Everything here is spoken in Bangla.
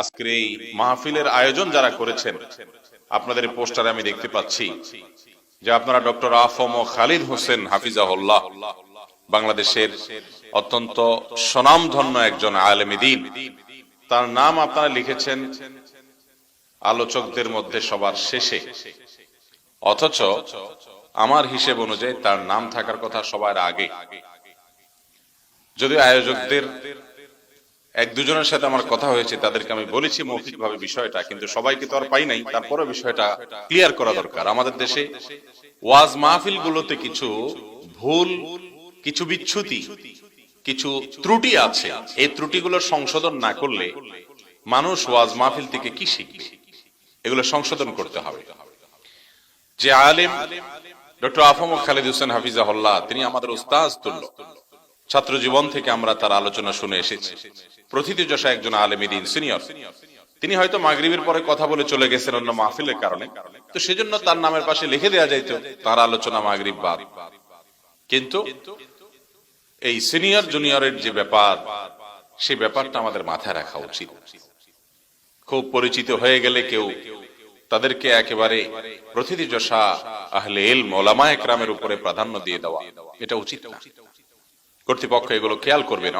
আজকের এই মাহফিলের আয়োজন যারা করেছেন, আপনাদের পোস্টারে আমি দেখতে পাচ্ছি যে আপনারা ডক্টর আফম খালিদ হোসেন হাফিজাহুল্লাহ, বাংলাদেশের অত্যন্ত স্বনামধন্য একজন আলেমিদিন তার নাম আপনারা লিখেছেন আলোচকদের মধ্যে সবার শেষে। অথচ আমার হিসেব অনুযায়ী তার নাম থাকার কথা সবার আগে। যদি আয়োজকদের এক দুজনের সাথে আমার কথা হয়েছে, তাদেরকে আমি বলেছি মৌখিকভাবে বিষয়টা, কিন্তু সবাইকে তো আর পাই নাই তারপরে বিষয়টা ক্লিয়ার করা দরকার। আমাদের দেশে ওয়াজ মাহফিল গুলোতে কিছু ভুল, কিছু বিচ্ছুতি, কিছু ত্রুটি আছে। এই ত্রুটিগুলোর সংশোধন না করলে মানুষ ওয়াজ মাহফিল থেকে কি শিখবে? এগুলো সংশোধন করতে হবে। যে আলেম ডক্টর আফম খালিদ হোসেন হাফিজাহুল্লাহ, তিনি আমাদের উস্তাজ তুল্য। ছাত্র জীবন থেকে আমরা তার আলোচনা শুনে এসেছি। প্রথিত যশা একজন আলেমিদিন সিনিয়র। তিনি হয়তো মাগরিবের পরে কথা বলে চলে গেছেন অন্য মাহফিলের কারণে। তো সেজন্য তার নামের পাশে লিখে দেওয়া যাইতো, তার আলোচনা মাগরিব বাদ। কিন্তু এই সিনিয়র জুনিয়রের যে ব্যাপার সেই ব্যাপারটা আমাদের মাথায় রাখা উচিত। খুব পরিচিত হয়ে গেলে কেউ তাদেরকে একেবারে প্রতিটি যশা আহলে এল মোলামা একরামের উপরে প্রাধান্য দিয়ে দেওয়া, এটা উচিত কর্তৃপক্ষ এগুলো খেয়াল করবে না।